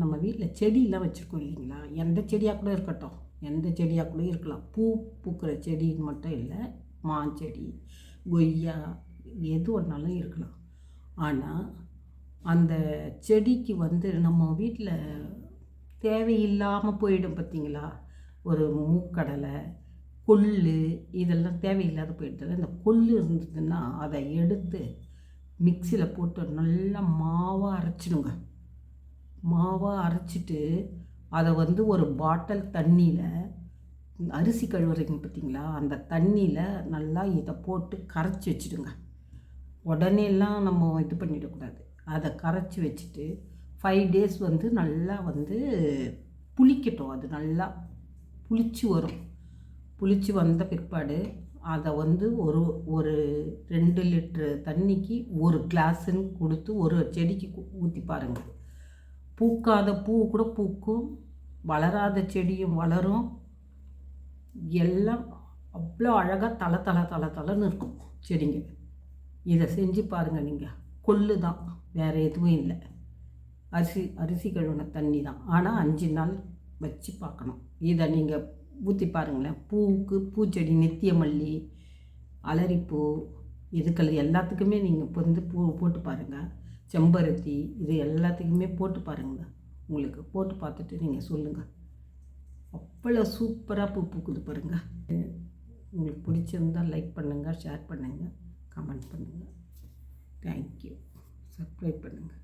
நம்ம வீட்டில் செடியெலாம் வச்சுருக்கோம் இல்லைங்களா? எந்த செடியாக கூட இருக்கட்டும். எந்த செடியாக கூட இருக்கலாம். பூ பூக்கிற செடின்னு மட்டும் இல்லை மாஞ்செடி கொய்யா எது ஒன்றாலும் இருக்கலாம். ஆனால் அந்த செடிக்கு வந்து நம்ம வீட்டில் தேவையில்லாமல் போயிடும் பார்த்தீங்களா ஒரு மூக்கடலை கொள்ளு இதெல்லாம் தேவையில்லாத போயிடுது இந்த கொள்ளு இருந்ததுன்னா அதை எடுத்து மிக்சியில் போட்டு நல்லா மாவாக அரைச்சிடுங்க. மாவாக அரைச்சிட்டு அதை வந்து ஒரு பாட்டில் தண்ணியில் அரிசி கழுவுறீங்க பார்த்தீங்களா அந்த தண்ணியில் நல்லா இதை போட்டு கரைச்சி வச்சுடுங்க. உடனேலாம் நம்ம இது பண்ணிடக்கூடாது அதை கரைச்சி வச்சுட்டு ஃபைவ் டேஸ் வந்து நல்லா வந்து புளிக்கட்டும். அது நல்லா புளிச்சு வரும். புளிச்சு வந்த பிற்பாடு அதை வந்து ஒரு ஒரு ரெண்டு லிட்ரு தண்ணிக்கு ஒரு கிளாஸுன்னு கொடுத்து ஒரு செடிக்கு ஊற்றி பாருங்கள் பூக்காத பூ கூட பூக்கும் வளராத செடியும் வளரும். எல்லாம் அவ்வளோ அழகாக தலை தலை தலை தலைன்னு இருக்கும் செடிங்க. இதை செஞ்சு பாருங்கள் நீங்கள் கொள்ளு தான் வேறு எதுவும் இல்லை. அரிசி அரிசி கழுவின தண்ணி தான். ஆனால் அஞ்சு நாள் வச்சு பார்க்கணும். இதை நீங்கள் ஊற்றி பாருங்களேன். பூவுக்கு பூச்செடி நித்திய மல்லி அலரிப்பூ இதுக்கள் எல்லாத்துக்குமே நீங்கள் வந்து பூ போட்டு பாருங்கள் செம்பருத்தி இது எல்லாத்துக்குமே போட்டு பாருங்கள் உங்களுக்கு போட்டு பார்த்துட்டு நீங்கள் சொல்லுங்கள் அவ்வளோ சூப்பராக பூ பூக்குது பாருங்கள் உங்களுக்கு பிடிச்சிருந்தால் லைக் பண்ணுங்கள் ஷேர் பண்ணுங்கள் கமெண்ட் பண்ணுங்கள் தேங்க்யூ சப்ஸ்கிரைப் பண்ணுங்கள்